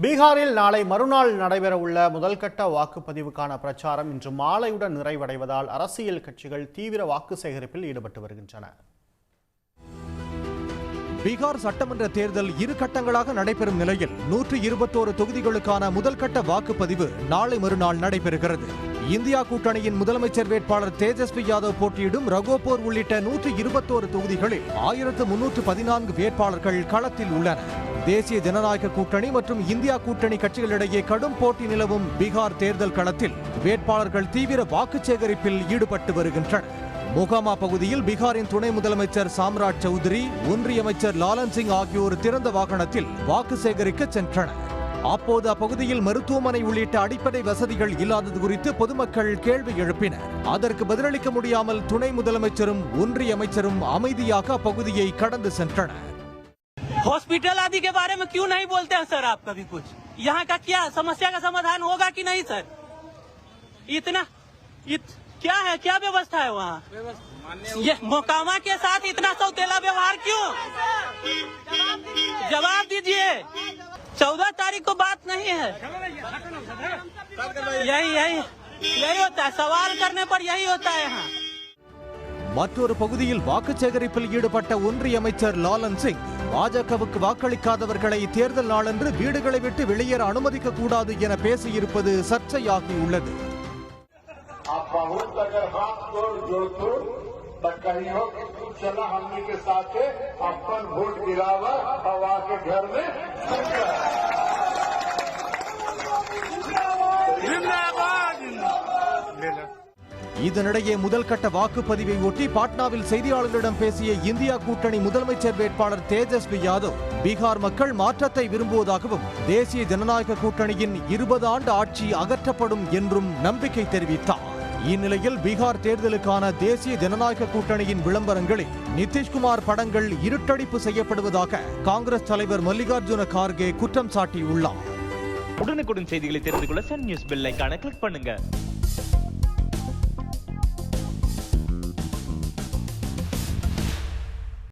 பீகாரில் நாளை மறுநாள் நடைபெறவுள்ள முதல்கட்ட வாக்குப்பதிவுக்கான பிரச்சாரம் இன்று மாலையுடன் நிறைவடைவதால் அரசியல் கட்சிகள் தீவிர வாக்கு சேகரிப்பில் ஈடுபட்டு வருகின்றன. பீகார் சட்டமன்ற தேர்தல் இரு கட்டங்களாக நடைபெறும் நிலையில் நூற்று இருபத்தோரு தொகுதிகளுக்கான முதல்கட்ட வாக்குப்பதிவு நாளை மறுநாள் நடைபெறுகிறது. இந்தியா கூட்டணியின் முதலமைச்சர் வேட்பாளர் தேஜஸ்வி யாதவ் போட்டியிடும் ரகோபோர் உள்ளிட்ட நூற்று இருபத்தோரு தொகுதிகளில் ஆயிரத்து முன்னூற்று பதினான்கு வேட்பாளர்கள் களத்தில் உள்ளனர். தேசிய ஜனநாயக கூட்டணி மற்றும் இந்தியா கூட்டணி கட்சிகளிடையே கடும் போட்டி நிலவும் பீகார் தேர்தல் களத்தில் வேட்பாளர்கள் தீவிர வாக்கு சேகரிப்பில் ஈடுபட்டு வருகின்றனர். முகாமா பகுதியில் பீகாரின் துணை முதலமைச்சர் சாம்ராஜ் சௌத்ரி ஒன்றிய அமைச்சர் லாலன் சிங் ஆகியோர் திறந்த வாகனத்தில் வாக்கு சேகரிக்க சென்றனர். அப்போது அப்பகுதியில் மருத்துவமனை உள்ளிட்ட அடிப்படை வசதிகள் இல்லாதது குறித்து பொதுமக்கள் கேள்வி எழுப்பினர். அதற்கு பதிலளிக்க முடியாமல் துணை முதலமைச்சரும் ஒன்றிய அமைச்சரும் அமைதியாக அப்பகுதியை கடந்து சென்றனர். हॉस्पिटल आदि के बारे में क्यों नहीं बोलते हैं सर आप कभी कुछ? यहाँ का क्या समस्या का समाधान होगा कि नहीं सर? इतना इत, क्या है क्या व्यवस्था है वहाँ? ये मोकामा के साथ इतना सौतेला व्यवहार क्यों? जवाब दीजिए। चौदह तारीख को बात नहीं है। यही यही यही होता है सवाल करने पर यही होता है यहाँ। மற்றொரு பகுதியில் வாக்கு சேகரிப்பில் ஈடுபட்ட ஒன்றிய அமைச்சர் லாலன் சிங் பாஜகவுக்கு வாக்களிக்காதவர்களை தேர்தல் நாளன்று வீடுகளை விட்டு வெளியேற அனுமதிக்க கூடாது என பேசியிருப்பது சர்ச்சையாகியுள்ளது आप बहुत अगर हाथ जोड़ जोड़तो तो कहीं हो कि तू चला हमने के साथ अपन वोट गिरावा हवा के घर में இதனிடையே முதல் கட்ட வாக்குப்பதிவை ஒட்டி பாட்னாவில் செய்தியாளர்களிடம் பேசிய இந்தியா கூட்டணி முதலமைச்சர் வேட்பாளர் தேஜஸ்வி யாதவ் பீகார் மக்கள் மாற்றத்தை விரும்புவதாகவும் தேசிய ஜனநாயக கூட்டணியின் இருபது ஆண்டு ஆட்சி அகற்றப்படும் என்றும் நம்பிக்கை தெரிவித்தார். இந்நிலையில் பீகார் தேர்தலுக்கான தேசிய ஜனநாயக கூட்டணியின் விளம்பரங்களில் நிதிஷ்குமார் படங்கள் இருட்டடிப்பு செய்யப்படுவதாக காங்கிரஸ் தலைவர் மல்லிகார்ஜுன கார்கே குற்றம் சாட்டியுள்ளார். உடனுக்குடன் செய்திகளை தெரிந்து கொள்ள சன் நியூஸ் பெல் ஐக்கான கிளிக் பண்ணுங்க.